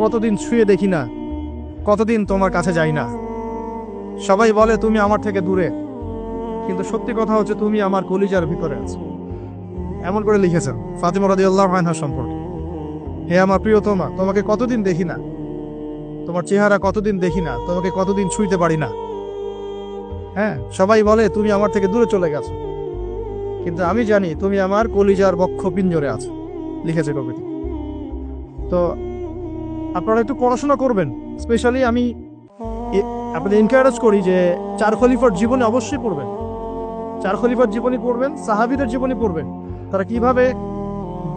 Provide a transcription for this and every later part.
কতদিন ছুঁয়ে দেখি না, কতদিন তোমার কাছে যাই না। সবাই বলে, তুমি আমার থেকে দূরে। কিন্তু সত্যি কথা হচ্ছে, তুমি আমার কলিজার ভিতরে আছো। এমন করে লিখেছেন ফাতিমা রাদিয়াল্লাহু আনহা সম্পর্কে। হে আমার প্রিয়তমা, তোমাকে কতদিন দেখি না? তোমার চেহারা কতদিন দেখি না? তোমাকে কতদিন ছুঁইতে পারি না? হ্যাঁ সবাই বলে, তুমি আমার থেকে দূরে চলে গেছো। কিন্তু আমি জানি, তুমি আমার কলিজার বক্ষ পিঞ্জরে আছো, লিখেছে কবিতা তো আপনারা একটু পড়াশোনা করবেন। স্পেশালি আমি আপনাদের এনকারেজ করি যে চার খলিফার জীবনে অবশ্যই পড়বেন। চার খলিফার জীবনী পড়বেন, সাহাবিদের জীবনী পড়বেন। তারা কীভাবে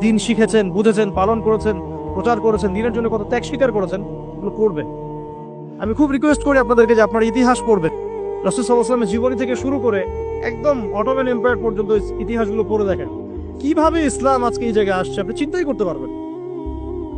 দিন শিখেছেন, বুঝেছেন, পালন করেছেন, প্রচার করেছেন, দিনের জন্য কত ত্যাগ স্বীকার করেছেন, এগুলো পড়বেন আমি খুব রিকোয়েস্ট করি আপনাদেরকে যে আপনারা ইতিহাস পড়বেন। রসুল সাল্লাহামের জীবনী থেকে শুরু করে একদম অটোম্যান এম্পায়ার পর্যন্ত ইতিহাসগুলো পড়ে দেখেন। কীভাবে ইসলাম আজকে এই জায়গায় আসছে, আপনি চিন্তাই করতে পারবেন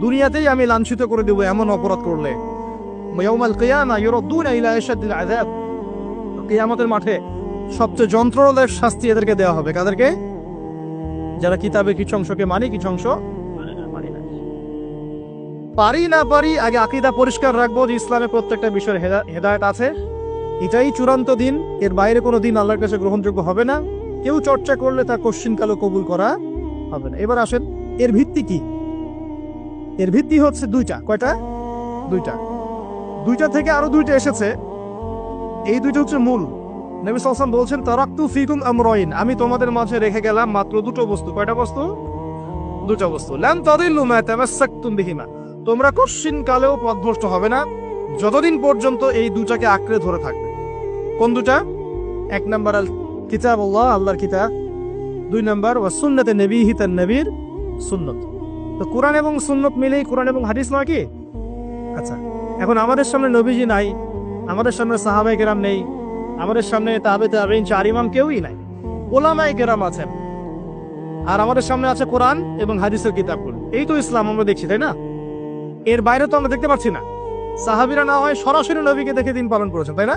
দুনিয়াতেই আমি লাঞ্ছিত করে এমন অপরাধ করলে। মাঠে সবচেয়ে শাস্তি এদেরকে দেওয়া হবে। কাদেরকে? যারা কিতাবে কিছু অংশকে মানি, কিছু অংশ পারি না পারি, আগে আকিদা পরিষ্কার রাখব যে ইসলামে প্রত্যেকটা বিষয়ের হেদায়ত আছে। এটাই চূড়ান্ত দিন। এর বাইরে কোনো দিন আল্লাহর কাছে গ্রহণযোগ্য হবে না। কেউ চর্চা করলে তা কোশ্চিন কালো কবুল করা হবে না। এবার আসেন, এর ভিত্তি কি? এর ভিত্তি হচ্ছে দুইটা। কয়টা? দুইটা। দুইটা থেকে আরও দুইটা এসেছে। এই দুইটা হচ্ছে মূল। নবী সালসাম বলছেন, তারাক্তু ফিকুম আমরাইন। আমি তোমাদের মাঝে রেখে গেলাম মাত্র দুটো বস্তু। কয়টা বস্তু? দুটো বস্তু। লাম তাদিল্লু মা তামাসসাকতুম বিহিমা। তোমরা কশ্চিন কালেও পথভ্রষ্ট হবে না। যতদিন পর্যন্ত এই দুটাকে আঁকড়ে ধরে থাকবে। কোন দুটা? এক নাম্বার আল কিতাব আল্লাহ, আল্লাহর কিতাব। দুই নাম্বার, ওয়া সুন্নাতে নবীহি তার নবীর সুন্নত। তো কোরআন এবং সুন্নত মিলেই কোরআন এবং হাদিস নয় কি? আচ্ছা এখন আমাদের সামনে নবীজি নাই, আমাদের সামনে সাহাবাই কেরাম নেই, আমাদের সামনে তাবেইন, চার ইমাম কেউই নাই ওলামাই কেরাম আছেন। আর আমাদের সামনে আছে কোরআন এবং হাদিসের কিতাবগুলো। এই তো ইসলাম, আমরা দেখছি, তাই না? এর বাইরে তো আমরা দেখতে পাচ্ছি না। সাহাবিরা না হয় সরাসরি নবীকে দেখে দিন পালন করেছেন, তাই না?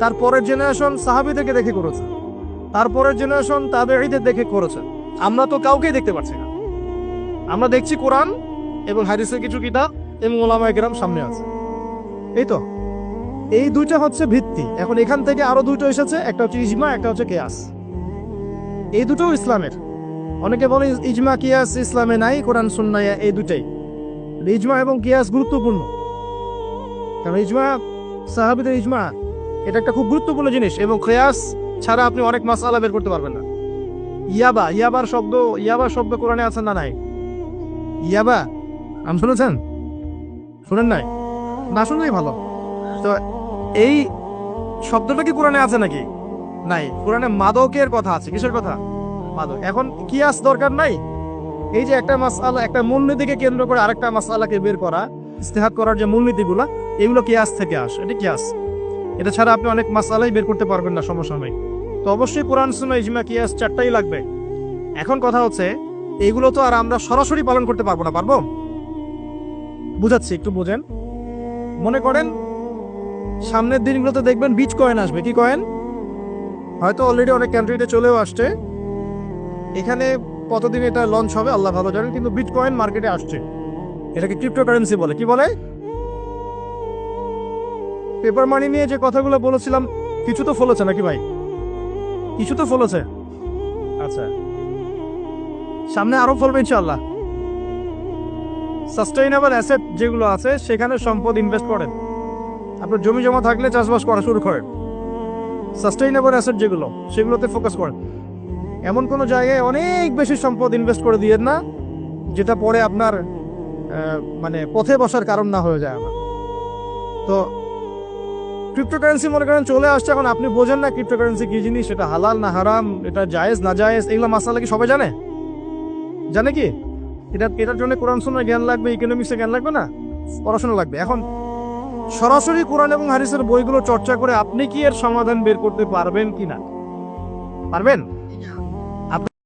তারপরের জেনারেশন সাহাবিদেরকে দেখে করেছে। তারপরের জেনারেশন তাবেঈদের দেখে করেছে। আমরা তো কাউকেই দেখতে পাচ্ছি না। আমরা দেখছি কোরআন এবং হাদিসের কিছু কিতাব এবং ওলামায়ে কেরাম সামনে আছে। এই তো। এই দুইটা হচ্ছে ভিত্তি। এখন এখান থেকে আরও দুটো এসেছে, একটা হচ্ছে ইজমা, একটা হচ্ছে কেয়াস। এই দুটো ইসলামের। অনেকে বলে ইজমা, কিয়াস ইসলামে নাই, কোরআন, সুন্নায় এই দুটাই ইজমা এবং কিয়াস গুরুত্বপূর্ণ। কারণ ইজমা, সাহাবিদের ইজমা, এটা একটা খুব গুরুত্বপূর্ণ জিনিস এবং কেয়াস ছাড়া আপনি অনেক মাসালা বের করতে পারবেন না। ইয়াবা, ইয়াবার শব্দ ইয়াবার শব্দ কোরআনে আছে না নাই? ইয়াবা, আম শুনেছেন? শুনেন নাই? না শুনলেই ভালো। তো এই শব্দটা কি কোরআনে আছে নাকি? নাই, কোরআনে মাদকের কথা আছে। কিসের কথা? মাদক। এখন কিয়াস দরকার নাই? এই যে একটা মাসালা, একটা মূলনীতিকে কেন্দ্র করে আরেকটা মাসালাকে বের করা ইস্তেহাত করার যে মূলনীতিগুলা, এগুলো কিয়াস থেকে আস। এটা কিয়াস। এটা ছাড়া আপনি অনেক মাসালাই বের করতে পারবেন না সমসাময়িক। তো অবশ্যই কোরআন, সুন্নাহ, ইজমা, কিয়াস চারটাই লাগবে। এখন কথা হচ্ছে, এইগুলো তো আর আমরা সরাসরি পালন করতে পারব না, পারব? বুঝাচ্ছি, একটু বোঝেন। মনে করেন, সামনের দিনগুলোতে দেখবেন বিচ কয়েন আসবে। কি কয়েন? হয়তো অলরেডি অনেক কান্ট্রিতে চলেও আসছে। এখানে কতদিন এটা লঞ্চ হবে, আল্লাহ ভালো জানেন, কিন্তু বিট কয়েন মার্কেটে আসছে। এটাকে ক্রিপ্টোকারেন্সি বলে। কি বলে? পেপার মানি নিয়ে যে কথাগুলো বলেছিলাম, কিছু তো ফলেছে নাকি ভাই? কিছু তো ফলেছে। আচ্ছা। সামনে আরও ফলবে ইনশাল্লাহ সাস্টেইনেবল অ্যাসেট যেগুলো আছে, সেখানে সম্পদ ইনভেস্ট করেন। আপনার জমি জমা থাকলে চাষবাস করা শুরু করেন। সাস্টেইনেবল অ্যাসেট যেগুলো, সেগুলোতে ফোকাস করেন। এমন কোনো জায়গায় অনেক বেশি সম্পদ ইনভেস্ট করে দিয়েন না, যেটা পরে আপনার মানে পথে বসার কারণ না হয়ে যায় আমার। তো ক্রিপ্টোকারেন্সি মনে করেন চলে আসছে, এখন আপনি বোঝেন না ক্রিপ্টোকারেন্সি কি জিনিস সেটা হালাল না হারাম, এটা জায়েজ না জায়েজ, এগুলো মাসালা কি সবাই জানে? জানে কি? এটা, এটার জন্য কোরআন শোনার জ্ঞান লাগবে ইকোনমিক্সে জ্ঞান লাগবে না? পড়াশোনা লাগবে। এখন সরাসরি কোরআন এবং হারিসের বইগুলো চর্চা করে আপনি কি এর সমাধান বের করতে পারবেন কি না? পারবেন?